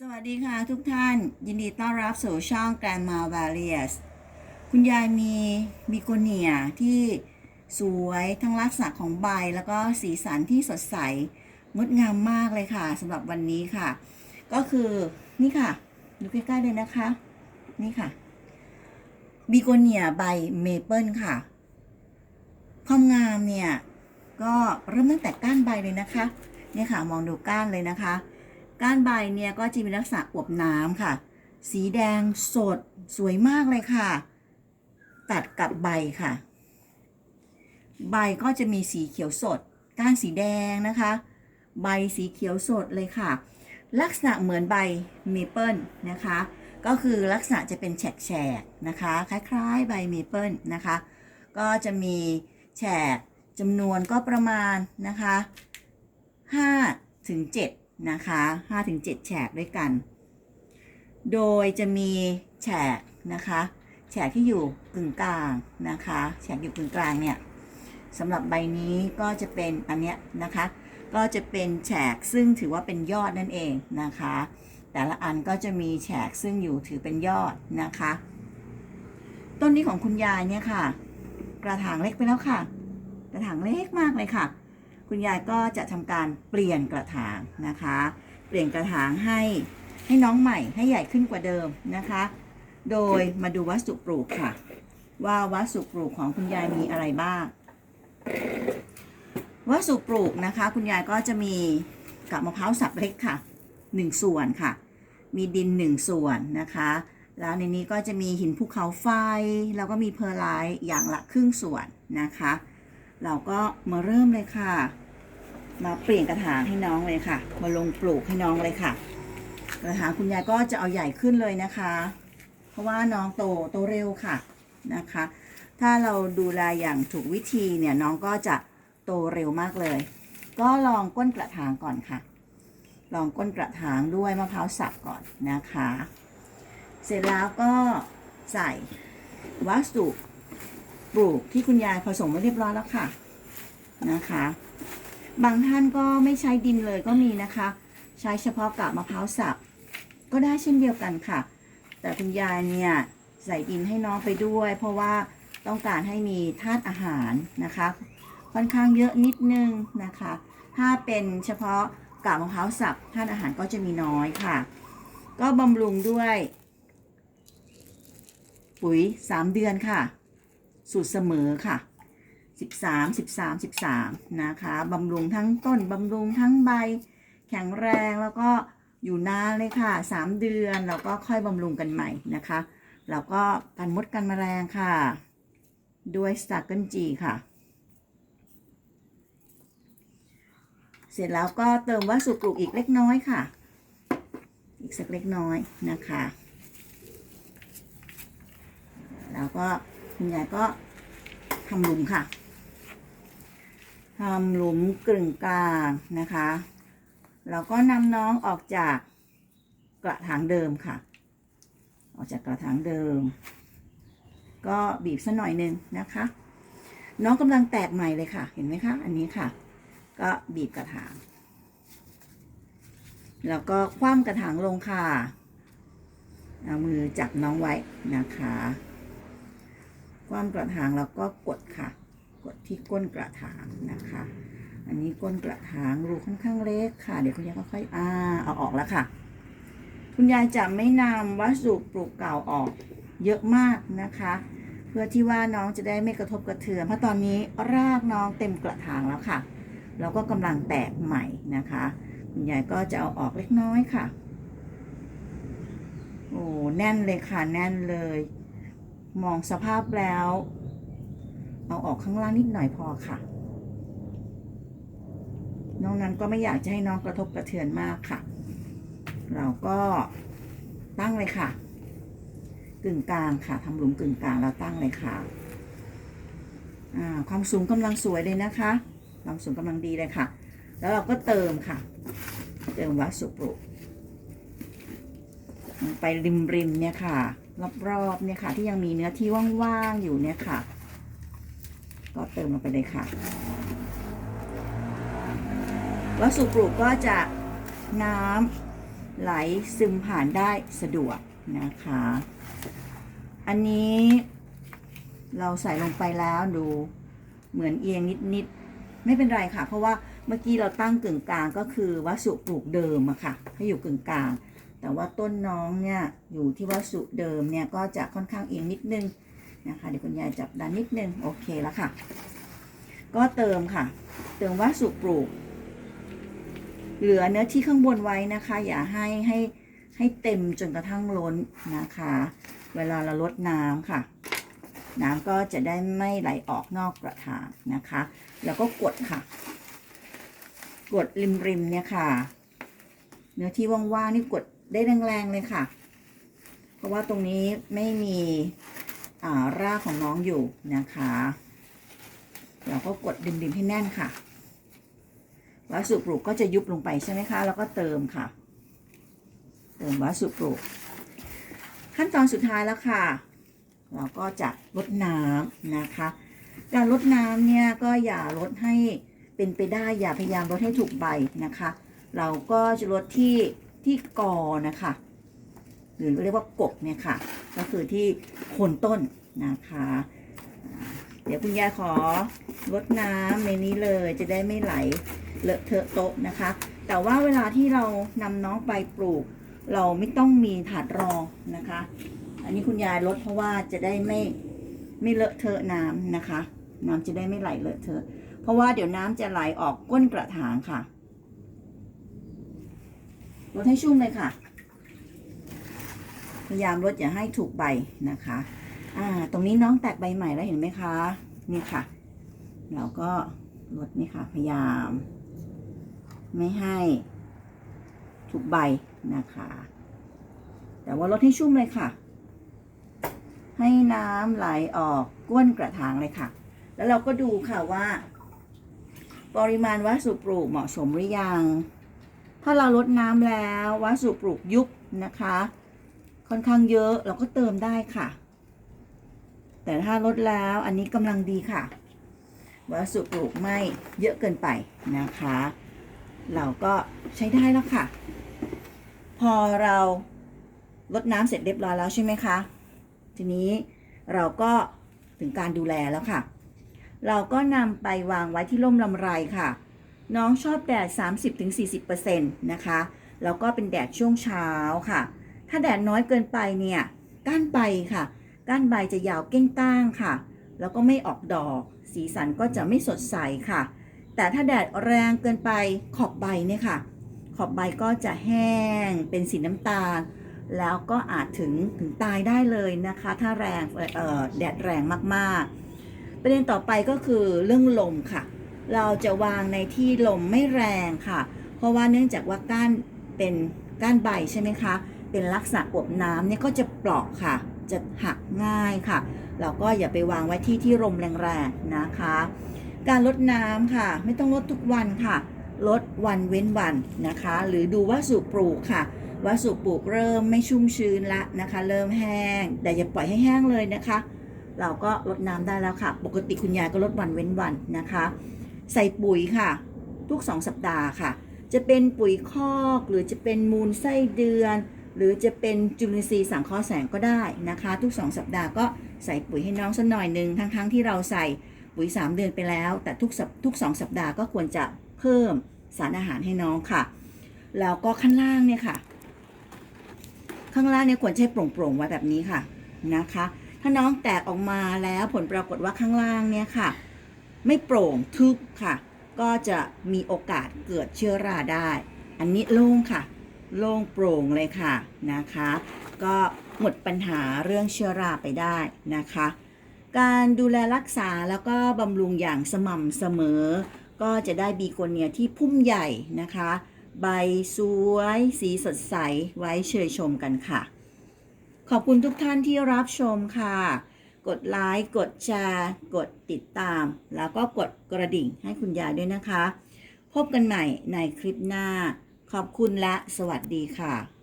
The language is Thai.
สวัสดีค่ะทุกท่าน ยินดีต้อนรับสู่ช่อง Grandma Various คุณยายมีบิโกเนียที่สวยทั้งลักษณะของใบแล้วก็สีสันที่สดใส งดงามมากเลยค่ะสำหรับวันนี้ค่ะ ก็คือนี่ค่ะ ดูใกล้ๆเลยนะคะ นี่ค่ะบิโกเนียใบเมเปิลค่ะ ความงามเนี่ย ก็เริ่มตั้งแต่ก้านใบเลยนะคะ เนี่ยค่ะมองดูก้านเลยนะคะ ก้านใบเนี่ยก็จะมีลักษณะอวบน้ำค่ะ สีแดงสดสวยมากเลยค่ะ ตัดกับใบค่ะ ใบก็จะมีสีเขียวสด ก้านสีแดงนะคะ ใบสีเขียวสดเลยค่ะ ลักษณะเหมือนใบเมเปิลนะคะ ก็คือลักษณะจะเป็นแฉกๆนะคะ คล้ายๆ ใบเมเปิลนะคะ ก็จะมีแฉกจำนวนก็ประมาณนะคะ5ถึง7 นะคะ5ถึง7แฉกด้วยกัน โดยจะมีแฉกนะคะแฉกที่อยู่กึ่งกลางนะคะแฉกอยู่กึ่งกลางเนี่ยสำหรับใบนี้ก็จะเป็นอันเนี้ยนะคะก็จะเป็นแฉกซึ่งถือว่าเป็นยอดนั่นเองนะคะ แต่ละอันก็จะมีแฉกซึ่งอยู่ถือเป็นยอดนะคะ ต้นนี้ของคุณยายเนี่ยค่ะ กระถางเล็กไปแล้วค่ะ กระถางเล็กมากเลยค่ะ คุณยายก็จะทำการเปลี่ยนกระถางนะคะ เปลี่ยนกระถางให้ให้น้องใหม่ให้ใหญ่ขึ้นกว่าเดิมนะคะ โดยมาดูวัสดุปลูกค่ะ ว่าวัสดุปลูกของคุณยายมีอะไรบ้างวัสดุปลูกนะคะ คุณยายก็จะมีกับมะพร้าวสับเล็กค่ะหนึ่งส่วนค่ะ มีดินหนึ่งส่วนนะคะ แล้วในนี้ก็จะมีหินภูเขาไฟ แล้วก็มีเพอร์ไลท์อย่างละครึ่งส่วนนะคะ เราก็มาเริ่มเลยค่ะ มาเปลี่ยนกระถางให้น้องเลยค่ะ มาลงปลูกให้น้องเลยค่ะกระถางคุณยายก็จะเอาใหญ่ขึ้นเลยนะคะ เพราะว่าน้องโตโตเร็วค่ะนะคะ ถ้าเราดูแลอย่างถูกวิธีเนี่ยน้องก็จะโตเร็วมากเลย ก็ลองก้นกระถางก่อนค่ะ ลองก้นกระถางด้วยมะพร้าวสับก่อนนะคะ เสร็จแล้วก็ใส่วัสดุปลูกที่คุณยายผสมไว้เรียบร้อยแล้วค่ะนะคะ บางท่านก็ไม่ใช้ดินเลยก็มีนะคะ ใช้เฉพาะกาบมะพร้าวสับก็ได้เช่นเดียวกันค่ะ แต่คุณยายเนี่ยใส่ดินให้น้องไปด้วย เพราะว่าต้องการให้มีธาตุอาหารนะคะ ค่อนข้างเยอะนิดนึงนะคะ ถ้าเป็นเฉพาะกาบมะพร้าวสับธาตุอาหารก็จะมีน้อยค่ะ ก็บำรุงด้วย ปุ๋ย 3 เดือนค่ะ สูตรเสมอค่ะ 13 13 13นะคะบำรุงทั้งต้นบำรุงทั้งใบ แข็งแรงแล้วก็อยู่นานเลยค่ะ 3 เดือนแล้วก็ค่อยบำรุงกันใหม่นะคะแล้วก็กันมดกันแมลงค่ะ ด้วยสตาร์เกิลจีค่ะ เสร็จแล้วก็เติมวัสดุปลูกอีกเล็กน้อยค่ะ อีกสักเล็กน้อยนะคะ แล้วก็คุณยายก็ทำหลุมค่ะ ทำหลุมกึ่งกลางนะคะแล้วก็นำน้องออกจากกระถางเดิมค่ะ ออกจากกระถางเดิม ก็บีบสักหน่อยหนึ่งนะคะ น้องกำลังแตกใหม่เลยค่ะ เห็นไหมคะอันนี้ค่ะ ก็บีบกระถาง แล้วก็คว่ำกระถางลงค่ะเอามือจับน้องไว้นะคะ คว่ำกระถางแล้วก็กดค่ะ กดที่ก้นกระถางนะคะ อันนี้ก้นกระถางรูค่อนข้างเล็กค่ะ เดี๋ยวคุณยายค่อยๆอ่าเอาออกแล้วค่ะ คุณยายจะไม่นำวัสดุปลูกเก่าออกเยอะมากนะคะ เพื่อที่ว่าน้องจะได้ไม่กระทบกระเทือนเพราะตอนนี้รากน้องเต็มกระถางแล้วค่ะ แล้วก็กำลังแตกใหม่นะคะ คุณยายก็จะเอาออกเล็กน้อยค่ะโอ้แน่นเลยค่ะแน่นเลย มองสภาพแล้ว เอาออกข้างล่างนิดหน่อยพอค่ะ นอกนั้นก็ไม่อยากจะให้น้องกระทบกระเทือนมากค่ะ เราก็ตั้งเลยค่ะ กึ่งกลางค่ะทำหลุมกึ่งกลางแล้วตั้งเลยค่ะความสูงกำลังสวยเลยนะคะ ความสูงกำลังดีเลยค่ะ แล้วเราก็เติมค่ะ เติมวัสดุปลูกไปริมริมเนี่ยค่ะ รอบๆเนี่ยค่ะ ที่ยังมีเนื้อที่ว่างๆอยู่เนี่ยค่ะ ก็เติมลงไปเลยค่ะ วัสดุปลูกก็จะน้ำไหลซึมผ่านได้สะดวกนะคะ อันนี้เราใส่ลงไปแล้วดูเหมือนเอียงนิดๆไม่เป็นไรค่ะ เพราะว่าเมื่อกี้เราตั้งกึ่งกลางก็คือวัสดุปลูกเดิมอะค่ะให้อยู่กึ่งกลาง แต่ว่าต้นน้องเนี่ยอยู่ที่วัสดุเดิมเนี่ยก็จะค่อนข้างเอียงนิดนึง นะคะเดี๋ยวคุณยายจับดันนิดนึงโอเคแล้วค่ะ ก็เติมค่ะ เติมวัสดุปลูก เหลือเนื้อที่ข้างบนไว้นะคะ อย่าให้ให้ให้เต็มจนกระทั่งล้นนะคะ เวลาเราลดน้ำค่ะ น้ำก็จะได้ไม่ไหลออกนอกกระถางนะคะ แล้วก็กดค่ะ กดริมริมเนี่ยค่ะ เนื้อที่ว่างๆนี่กดได้แรงๆเลยค่ะ เพราะว่าตรงนี้ไม่มี รากของน้องอยู่นะคะ เราก็กดริมๆให้แน่นค่ะ วัสดุปลูกก็จะยุบลงไปใช่ไหมคะ แล้วก็เติมค่ะ เติมวัสดุปลูก ขั้นตอนสุดท้ายแล้วค่ะ เราก็จะลดน้ำนะคะ การลดน้ำเนี่ยก็อย่าลดให้เป็นไปได้อย่าพยายามลดให้ถูกใบนะคะ เราก็จะลดที่ที่กอนะคะ หรือเรียกว่ากกเนี่ยค่ะ ก็คือที่โคนต้นนะคะเดี๋ยวคุณยายขอลดน้ำในนี้เลยจะได้ไม่ไหลเลอะเทอะโต๊ะนะคะ แต่ว่าเวลาที่เรานำน้องไปปลูก เราไม่ต้องมีถาดรองนะคะ อันนี้คุณยายลดเพราะว่าจะได้ไม่ไม่เลอะเทอะน้ำนะคะ น้ำจะได้ไม่ไหลเลอะเทอะ เพราะว่าเดี๋ยวน้ำจะไหลออกก้นกระถางค่ะลดให้ชุ่มเลยค่ะ ยายามลดอย่าให้ถูกใบนะคะอ่าตรงนี้น้องแตกใบใหม่แล้วเห็นไหมคะนี่ค่ะ เราก็ลดนี่ค่ะพยายาม ไม่ให้ถูกใบนะคะ แต่ว่าลดให้ชุ่มเลยค่ะ ให้น้ำไหลออกก้นกระถางเลยค่ะ แล้วเราก็ดูค่ะว่า ปริมาณวัสดุปลูกเหมาะสมหรือยัง ถ้าเราลดน้ำแล้ววัสดุปลูกยุบนะคะ ค่อนข้างเยอะเราก็เติมได้ค่ะ แต่ถ้าลดแล้วอันนี้กำลังดีค่ะวัสดุปลูกไม่เยอะเกินไปนะคะ เราก็ใช้ได้แล้วค่ะ พอเราลดน้ำเสร็จเรียบร้อยแล้วใช่ไหมคะ ทีนี้เราก็ถึงการดูแลแล้วค่ะ เราก็นำไปวางไว้ที่ร่มลำไรค่ะ น้องชอบแดด 30-40%นะคะ แล้วก็เป็นแดดช่วงเช้าค่ะ ถ้าแดดน้อยเกินไปเนี่ยก้านใบค่ะ ก้านใบจะยาวเก้งก้างค่ะ แล้วก็ไม่ออกดอก สีสันก็จะไม่สดใสค่ะ แต่ถ้าแดดแรงเกินไปขอบใบเนี่ยค่ะ ขอบใบก็จะแห้งเป็นสีน้ำตาล แล้วก็อาจถึงถึงตายได้เลยนะคะ ถ้าแรงแดดแรงมากๆ ประเด็นต่อไปก็คือเรื่องลมค่ะ เราจะวางในที่ลมไม่แรงค่ะ เพราะว่าเนื่องจากว่าก้านเป็นก้านใบใช่ไหมคะ เป็นลักษณะอวบน้ำเนี่ยก็จะเปราะค่ะ จะหักง่ายค่ะ เราก็อย่าไปวางไว้ที่ที่ลมแรงๆนะคะ การลดน้ำค่ะ ไม่ต้องลดทุกวันค่ะ ลดวันเว้นวันนะคะ หรือดูวัสดุปลูกค่ะวัสดุปลูกเริ่มไม่ชุ่มชื้นละนะคะ เริ่มแห้ง แต่อย่าปล่อยให้แห้งเลยนะคะ เราก็ลดน้ำได้แล้วค่ะ ปกติคุณยายก็ลดวันเว้นวันนะคะ ใส่ปุ๋ยค่ะ ทุก 2 สัปดาห์ค่ะ จะเป็นปุ๋ยคอกหรือจะเป็นมูลไส้เดือน หรือจะเป็นจุลินทรีย์สังเคราะห์แสงก็ได้นะคะ ทุก 2 สัปดาห์ก็ใส่ปุ๋ยให้น้องสักหน่อยหนึ่งทั้งๆที่เราใส่ปุ๋ย 3 เดือนไปแล้ว แต่ทุกสัปทุก 2 สัปดาห์ก็ควรจะเพิ่มสารอาหารให้น้องค่ะ แล้วก็ข้างล่างเนี่ยค่ะ ข้างล่างเนี่ยควรใช้โปร่งๆไว้แบบนี้ค่ะนะคะ ถ้าน้องแตกออกมาแล้วผลปรากฏว่าข้างล่างเนี่ยค่ะ ไม่โปร่งทึบค่ะ ก็จะมีโอกาสเกิดเชื้อราได้ อันนี้โล่งค่ะ โล่งโปร่งเลยค่ะนะคะ ก็หมดปัญหาเรื่องเชื้อราไปได้นะคะ การดูแลรักษาแล้วก็บำรุงอย่างสม่ำเสมอ ก็จะได้บีโกเนียที่พุ่มใหญ่นะคะ ใบสวยสีสดใสไว้เชยชมกันค่ะ ขอบคุณทุกท่านที่รับชมค่ะกดไลค์ กดแชร์ กดติดตาม แล้วก็กดกระดิ่งให้คุณยายด้วยนะคะ พบกันใหม่ในคลิปหน้า ขอบคุณและสวัสดีค่ะ